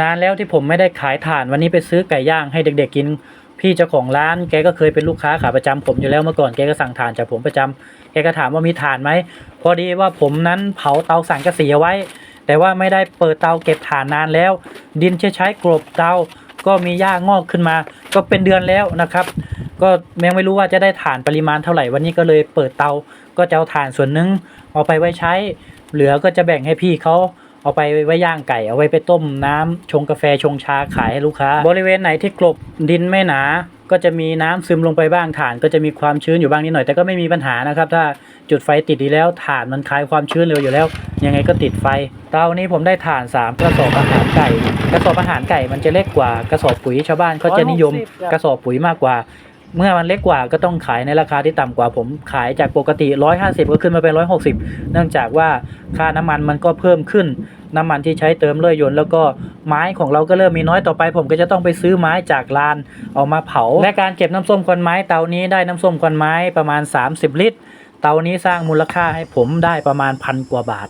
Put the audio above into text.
นานแล้วที่ผมไม่ได้ขายถ่านวันนี้ไปซื้อไก่ย่างให้เด็ก ๆ กิน พี่เจ้าของร้านแกก็เคยเป็นลูกค้าขาประจำผมอยู่แล้วเมื่อก่อนแกก็สั่งถ่านจากผมประจำแกก็ถามว่ามีถ่านไหมพอดีว่าผมนั้นเผาเตาสังกะสีเอาไว้ แต่ว่าไม่ได้เปิดเตาเก็บถ่านนานแล้ว ดินใช้ใช้กลบเตาก็มีหญ้างอกขึ้นมา ก็เป็นเดือนแล้วนะครับ ก็ยังไม่รู้ว่าจะได้ถ่านปริมาณเท่าไหร่วันนี้ก็เลยเปิดเตาก็จะเอาถ่านส่วนหนึงเอาไปไว้ใช้ เหลือก็จะแบ่งให้พี่เขา เอาไปไว้ย่างไก่เอาไว้ไปต้มน้ำชงกาแฟชงชาขายให้ลูกค้า บริเวณไหนที่กลบดินไม่หนา ก็จะมีน้ำซึมลงไปบ้างถ่าน ก็จะมีความชื้นอยู่บ้างนิดหน่อยแต่ก็ไม่มีปัญหานะครับ ถ้าจุดไฟติดดีแล้วถ่านมันคลายความชื้นเร็วอยู่แล้ว ยังไงก็ติดไฟ เตานี้ผมได้ถ่าน 3 กระสอบอาหารไก่กระสอบอาหารไก่มันจะเล็กกว่ากระสอบปุ๋ยชาวบ้านเขาจะนิยม160กระสอบปุ๋ยมากกว่า เมื่อมันเล็กกว่าก็ต้องขายในราคาที่ต่ำกว่าผมขายจากปกติ 150 ก็ขึ้นมาเป็น 160 เนื่องจากว่าค่าน้ำมันมันก็เพิ่มขึ้น น้ำมันที่ใช้เติมเลื่อยยนต์แล้วก็ไม้ของเราก็เริ่มมีน้อยต่อไป ผมก็จะต้องไปซื้อไม้จากลานเอามาเผา และการเก็บน้ำส้มควันไม้เตานี้ได้น้ำส้มควันไม้ประมาณ 30 ลิตร เตานี้สร้างมูลค่าให้ผมได้ประมาณพันกว่าบาท